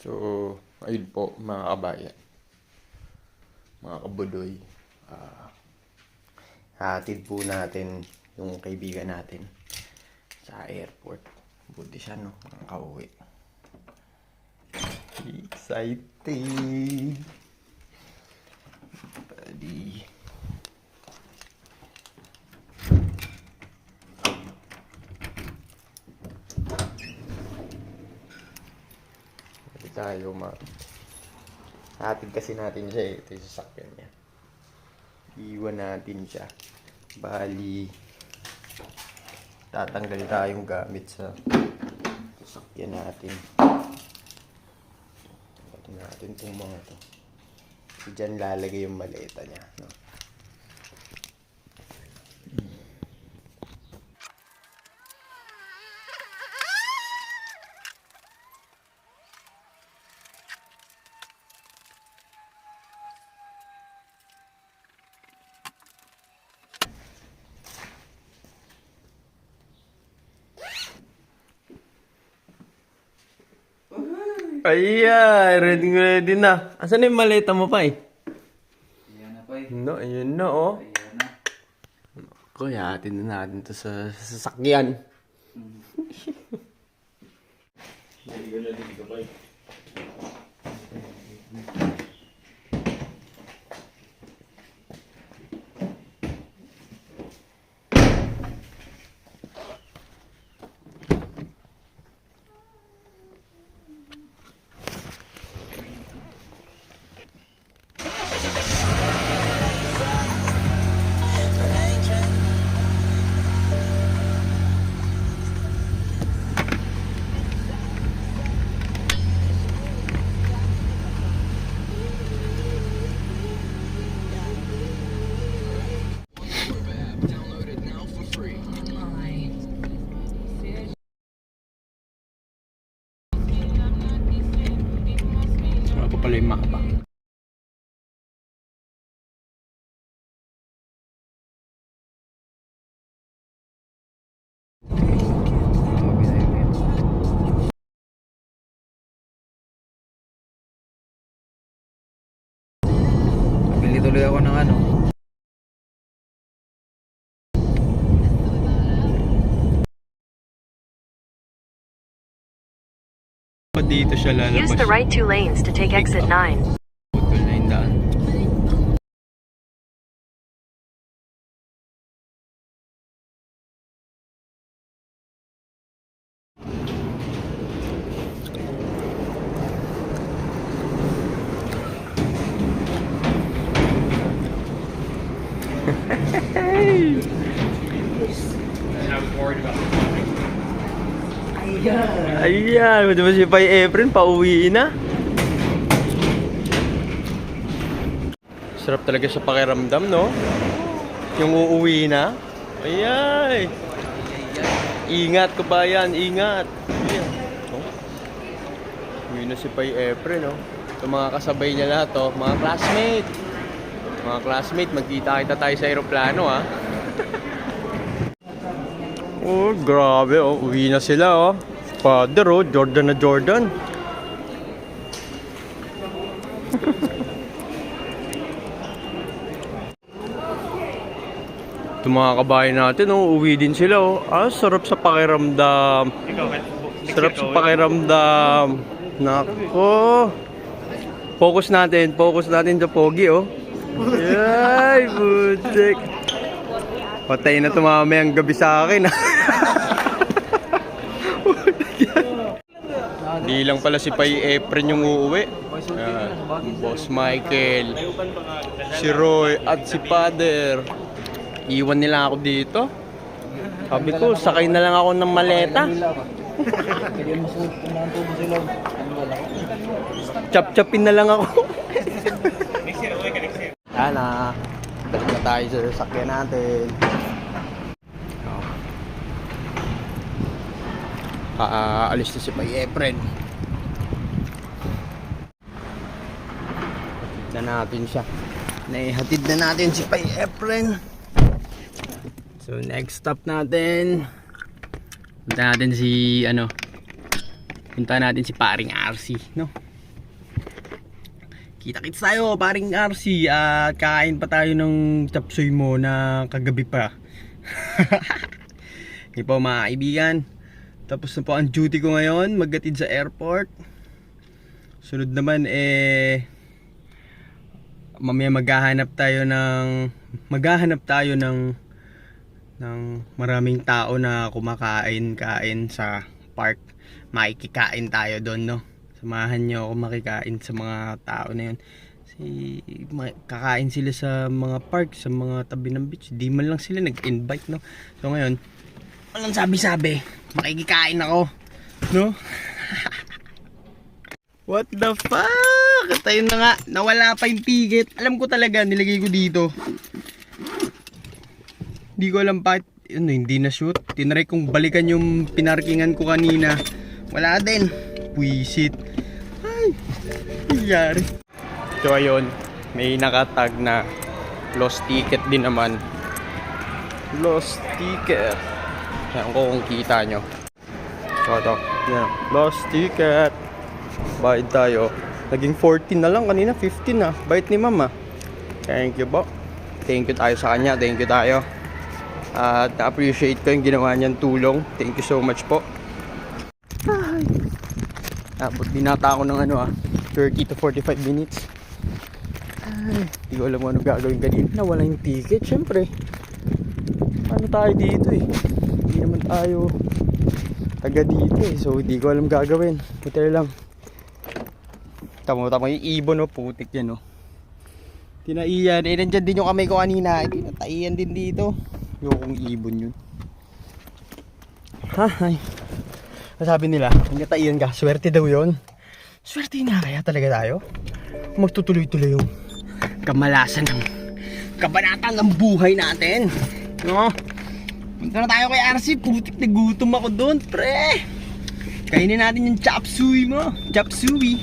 So, ayun po mga kabayan. Mga kabudoy. ah hatid po natin yung kaibigan natin sa airport. Buti siya, no? Ang kauwi. Exciting! Buddy. Tayo ma... Hatid kasi natin siya eh. Ito yung sasakyan niya. Iwan natin siya. Bali, tatanggal tayong gamit sa sasakyan natin. Tanggalin natin itong mga to. Diyan lalagay yung maleta niya. No? Ayan, ready ready na. Asan na yung maleta mo pa eh? Ayan na eh. No, ayun na oh. Ayan na. Kuya, atin na natin to sa, sa sasakyan. Ano pa pala yung mapa? Bili tuloy ako ng ano. Dito siya lalabas. Use the right two lanes to take exit 9. Putol na yung daan. Ayan, di ba si Pai Efren pauwi na? Sarap talaga sa pakiramdam, no? Yung uuwi na. Ayan. Ingat ko ba yan? Ingat. Ayan. Oh. Uwi na si Pai Efren, no? Ito mga kasabay niya lahat, oh. Mga classmate. Mga classmate, magkita-kita tayo sa aeroplano, ha? Oh, grabe, oh. Uwi na sila, oh. Father, oh. Jordan na Jordan. Ito mga kabayan natin, oh, uwi din sila. Oh. Ah, sarap sa pakiramdam. Sarap sa pakiramdam. Nako. Focus natin, focus natin sa pogi, oh. Ay, butik. Patay na ito mamayang gabi sa akin, ah. Di lang pala si Pai Efren yung uuwi. Ayan. Boss Michael, si Roy, at si Father. Iwan nila ako dito. Sabi ko, sakay na lang ako ng maleta. Chap-chapin na lang ako. Yan na. Balik na tayo sa sasakyan natin. Oh. Aalis na si Pai Efren. Na natin siya. Naihatid na natin si Pai Efren. So next stop natin. Punta natin si ano. Punta natin si paring RC, no? Kita-kits tayo, paring RC at kain pa tayo ng chapsuy mo na kagabi pa. Hindi po mga kaibigan. Tapos na po ang duty ko ngayon, maggatid sa airport. Sunod naman eh mamaya maghahanap tayo ng maghahanap tayo ng ng maraming tao na kumakain-kain sa park. Makikikain tayo doon, no? Samahan nyo ako makikain sa mga tao na yun. Si, ma- kakain sila sa mga park, sa mga tabi ng beach. Di man lang sila nag-invite, no? So ngayon, walang sabi-sabi. Makikikain ako. No? What the fuck? At ayun na nga, nawala pa yung ticket. Alam ko talaga, nilagay ko dito. Hindi ko alam bakit, ano, hindi na shoot. Tinry kong balikan yung pinarkingan ko kanina. Wala din. Puisit. Ay, nangyari. So ayun, may nakatag na lost ticket din naman. Lost ticket. Ayan ko kung kita nyo. So ito, yan. Lost ticket. Bayad tayo. Naging 14 na lang kanina, 15 na. Bayad ni mama. Thank you po. Thank you tayo sa kanya. Thank you tayo. At na-appreciate ko yung ginawa niyang tulong. Thank you so much po. Ay. Abot din nata ako ng ano ah, 30 to 45 minutes. Ay, hindi ko alam kung ano gagawin kanina. Nawala yung ticket, syempre. Ano tayo dito eh. Hindi naman tayo taga dito eh. So, hindi ko alam gagawin. Buti lang. Tamo, tamo yung ibon no, putik yan no. Tinaiyan. Eh, nandyan din yung kamay ko kanina. Eh, tinataiyan din dito. Yung kong ibon yun. Ha, ay. Sabi nila, kung nataiyan ka, swerte daw yun. Swerte na kaya talaga tayo? Magtutuloy-tuloy yung kamalasan ng kabanatan ng buhay natin. No? Punta na tayo kay RC, putik na gutom ako doon, pre. Kainin natin yung chop suey mo. Chop suey.